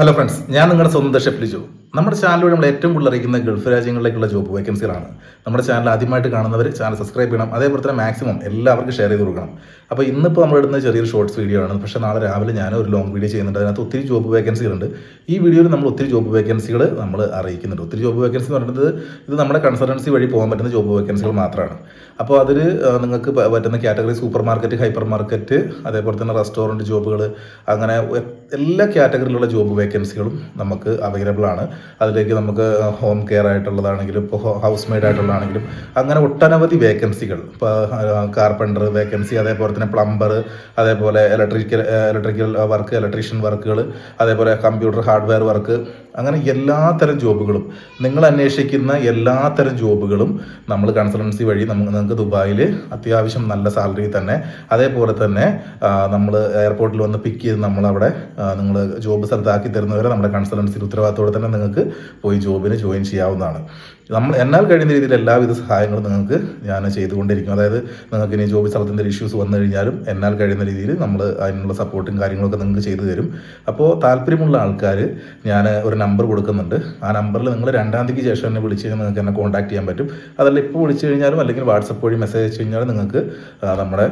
Hello friends ഞാൻ നിങ്ങളുടെ സ്വന്തം ഷെഫ് ലിജു നമ്മുടെ ചാനലിലൂടെ നമ്മൾ ഏറ്റവും കൂടുതൽ അറിയിക്കുന്ന ഗൾഫ് രാജ്യങ്ങളിലേക്കുള്ള ജോബ് വേക്കൻസികളാണ് നമ്മുടെ ചാനൽ ആദ്യമായിട്ട് കാണുന്നവർ ചാനൽ സബ്സ്ക്രൈബ് ചെയ്യണം. അതേപോലെ തന്നെ മാക്സിമം എല്ലാവർക്കും ഷെയർ ചെയ്ത് കൊടുക്കണം. അപ്പോൾ ഇന്നിപ്പോൾ നമ്മൾ ഇടുന്ന ചെറിയൊരു ഷോർട്സ് വീഡിയോ ആണ്. പക്ഷേ നാളെ രാവിലെ ഞാൻ ഒരു ലോങ് വീഡിയോ ചെയ്യുന്നുണ്ട്. അതിനകത്ത് ഒത്തിരി ജോബ് വേക്കൻസികളുണ്ട് ഈ വീഡിയോയിൽ നമ്മൾ ഒത്തിരി ജോബ് വേക്കൻസികൾ നമ്മൾ അറിയിക്കുന്നുണ്ട്. ഒത്തിരി ജോബ് വേക്കൻസി എന്ന് പറയുന്നത് ഇത് നമ്മുടെ കൺസൾട്ടൻസി വഴി പോകാൻ പറ്റുന്ന ജോബ് വേക്കൻസികൾ മാത്രമാണ് അപ്പോൾ അതിൽ നിങ്ങൾക്ക് പറ്റുന്ന category super market hyper market അതേപോലെ തന്നെ റെസ്റ്റോറന്റ് ജോബുകൾ അങ്ങനെ എല്ലാ കാറ്റഗറിയിലുള്ള ജോബ് വേക്കൻസികളും നമുക്ക് അവൈലബിൾ ആണ്. അതിലേക്ക് നമുക്ക് ഹോം കെയർ ആയിട്ടുള്ളതാണെങ്കിലും ഇപ്പോൾ ഹൗസ് മെയ്ഡ് ആയിട്ടുള്ളതാണെങ്കിലും അങ്ങനെ ഒട്ടനവധി വേക്കൻസികൾ ഇപ്പോൾ കാർപ്പന്റർ വേക്കൻസി അതേപോലെ തന്നെ പ്ലംബർ അതേപോലെ ഇലക്ട്രിക്കൽ ഇലക്ട്രിക്കൽ വർക്ക് ഇലക്ട്രീഷ്യൻ വർക്കുകൾ അതേപോലെ കമ്പ്യൂട്ടർ ഹാർഡ്വെയർ വർക്ക് അങ്ങനെ എല്ലാ എല്ലാത്തരം ജോബുകളും നിങ്ങൾ അന്വേഷിക്കുന്ന എല്ലാത്തരം ജോബുകളും നമ്മൾ കൺസൾട്ടൻസി വഴി നമുക്ക് നിങ്ങൾക്ക് ദുബായിൽ അത്യാവശ്യം നല്ല സാലറി തന്നെ. അതേപോലെ തന്നെ നമ്മൾ എയർപോർട്ടിൽ വന്ന് പിക്ക് ചെയ്ത് നമ്മളവിടെ നിങ്ങൾ ജോബ് സ്ഥലത്താക്കി തരുന്നവരെ നമ്മുടെ കൺസൾട്ടൻസി ഉത്തരവാദിത്തോടെ തന്നെ നിങ്ങൾക്ക് പോയി ജോബിന് ജോയിൻ ചെയ്യാവുന്നതാണ്. നമ്മൾ എന്നാൽ കഴിയുന്ന രീതിയിൽ എല്ലാവിധ സഹായങ്ങളും നിങ്ങൾക്ക് ഞാൻ ചെയ്തുകൊണ്ടിരിക്കും. അതായത് നിങ്ങൾക്ക് ഇനി ജോബ് സ്ഥലത്തിന്റെ ഇഷ്യൂസ് വന്നു കഴിഞ്ഞാലും എന്നാൽ കഴിയുന്ന രീതിയിൽ നമ്മൾ അതിനുള്ള സപ്പോർട്ടും കാര്യങ്ങളൊക്കെ നിങ്ങൾക്ക് ചെയ്തു തരും. അപ്പോൾ താല്പര്യമുള്ള ആൾക്കാർ ഞാൻ ഒരു നമ്പർ കൊടുക്കുന്നുണ്ട്. ആ നമ്പറിൽ നിങ്ങൾ രണ്ടാം തീയതിക്ക് ശേഷം എന്നെ വിളിച്ച് കഴിഞ്ഞാൽ നിങ്ങൾക്ക് എന്നെ കോൺടാക്ട് ചെയ്യാൻ പറ്റും. അതല്ല ഇപ്പോൾ വിളിച്ചു കഴിഞ്ഞാലും അല്ലെങ്കിൽ വാട്സപ്പ് വഴി മെസ്സേജ് അയച്ചു കഴിഞ്ഞാലും നിങ്ങൾക്ക് നമ്മുടെ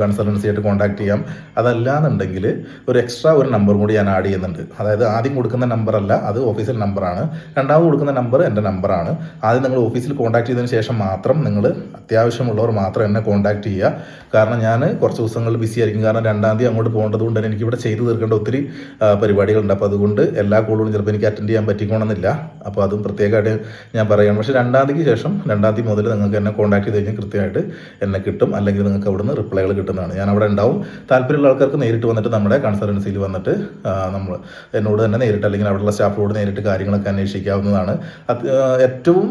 കൺസൾട്ടൻസി ആയിട്ട് കോൺടാക്ട് ചെയ്യാം. അതല്ലാന്നുണ്ടെങ്കിൽ ഒരു എക്സ്ട്രാ ഒരു നമ്പർ കൂടി ഞാൻ ആഡ് ചെയ്യുന്നുണ്ട്. അതായത് ആദ്യം കൊടുക്കുന്ന നമ്പറല്ല അത് ഓഫീസിൽ നമ്പറാണ് രണ്ടാമത് കൊടുക്കുന്ന നമ്പർ എന്റെ നമ്പറാണ് ആദ്യം നിങ്ങൾ ഓഫീസിൽ കോൺടാക്ട് ചെയ്തതിന് ശേഷം മാത്രം നിങ്ങൾ അത്യാവശ്യമുള്ളവർ മാത്രം എന്നെ കോൺടാക്ട് ചെയ്യുക. കാരണം ഞാൻ കുറച്ച് ദിവസങ്ങൾ ബിസി ആയിരിക്കും. കാരണം രണ്ടാം തീയതി അങ്ങോട്ട് പോകേണ്ടത് കൊണ്ട് തന്നെ എനിക്കിവിടെ ചെയ്തു തീർക്കേണ്ട ഒത്തിരി പരിപാടികളുണ്ട്. അപ്പോൾ അതുകൊണ്ട് എല്ലാ കോളുകളും ചിലപ്പോൾ എനിക്ക് അറ്റൻഡ് ചെയ്യാൻ പറ്റിക്കണമെന്നില്ല. അപ്പോൾ അതും പ്രത്യേകമായിട്ട് ഞാൻ പറയുകയാണ് പക്ഷേ രണ്ടാം തീയതിക്ക് ശേഷം രണ്ടാം തീയതി മുതൽ നിങ്ങൾക്ക് എന്നെ കോൺടാക്ട് ചെയ്ത് കഴിഞ്ഞാൽ കൃത്യമായിട്ട് എന്നെ കിട്ടും. അല്ലെങ്കിൽ നിങ്ങൾക്ക് അവിടുന്ന് റിപ്ലൈകൾ കിട്ടുന്നതാണ്. ഞാൻ അവിടെ ഉണ്ടാവും. താല്പര്യമുള്ള ആൾക്കാർക്ക് നേരിട്ട് വന്നിട്ട് നമ്മുടെ കൺസൾട്ടൻസിയിൽ വന്നിട്ട് നമ്മൾ എന്നോട് തന്നെ നേരിട്ട് അല്ലെങ്കിൽ അവിടെയുള്ള സ്റ്റാഫിനോട് നേരിട്ട് കാര്യങ്ങളൊക്കെ അന്വേഷിക്കാവുന്നതാണ്. ഏറ്റവും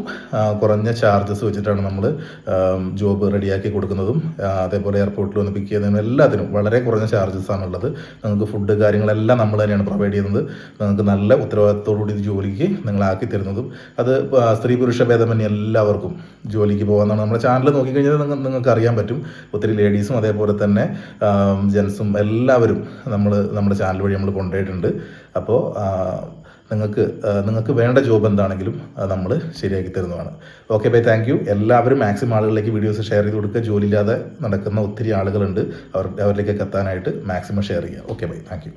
കുറഞ്ഞ ചാർജസ് വെച്ചിട്ടാണ് നമ്മൾ ജോബ് റെഡിയാക്കി കൊടുക്കുന്നതും അതേപോലെ എയർപോർട്ടിൽ വന്ന് പിക്ക് ചെയ്യുന്നതിനും എല്ലാത്തിനും വളരെ കുറഞ്ഞ ചാർജസ് ആണുള്ളത്. നിങ്ങൾക്ക് ഫുഡ് കാര്യങ്ങളെല്ലാം നമ്മൾ തന്നെയാണ് പ്രൊവൈഡ് ചെയ്യുന്നത്. നിങ്ങൾക്ക് നല്ല ഉത്തരവാദിത്തോടുകൂടി ഇത് ജോലിക്ക് നിങ്ങളാക്കി തരുന്നതും അത് സ്ത്രീ പുരുഷ ഭേദമന്യേ എല്ലാവർക്കും ജോലിക്ക് പോകാമെന്നാണ് നമ്മുടെ ചാനൽ നോക്കിക്കഴിഞ്ഞാൽ നിങ്ങൾ നിങ്ങൾക്ക് അറിയാൻ പറ്റും. ഒത്തിരി ലേഡീസും അതേപോലെ തന്നെ ജെൻസും എല്ലാവരും നമ്മൾ നമ്മുടെ ചാനൽ വഴി നമ്മൾ കൊണ്ടുപോയിട്ടുണ്ട്. അപ്പോൾ നിങ്ങൾക്ക് നിങ്ങൾക്ക് വേണ്ട ജോബ് എന്താണെങ്കിലും നമ്മൾ ശരിയാക്കി തരുന്നതാണ്. ഓക്കെ ബൈ താങ്ക് യു എല്ലാവരും മാക്സിമം ആളുകളിലേക്ക് വീഡിയോസ് ഷെയർ ചെയ്ത് കൊടുക്കുക. ജോലിയില്ലാതെ നടക്കുന്ന ഒത്തിരി ആളുകളുണ്ട്. അവർ അവരിലേക്കൊക്കെ എത്താനായിട്ട് മാക്സിമം ഷെയർ ചെയ്യുക. Okay bye thank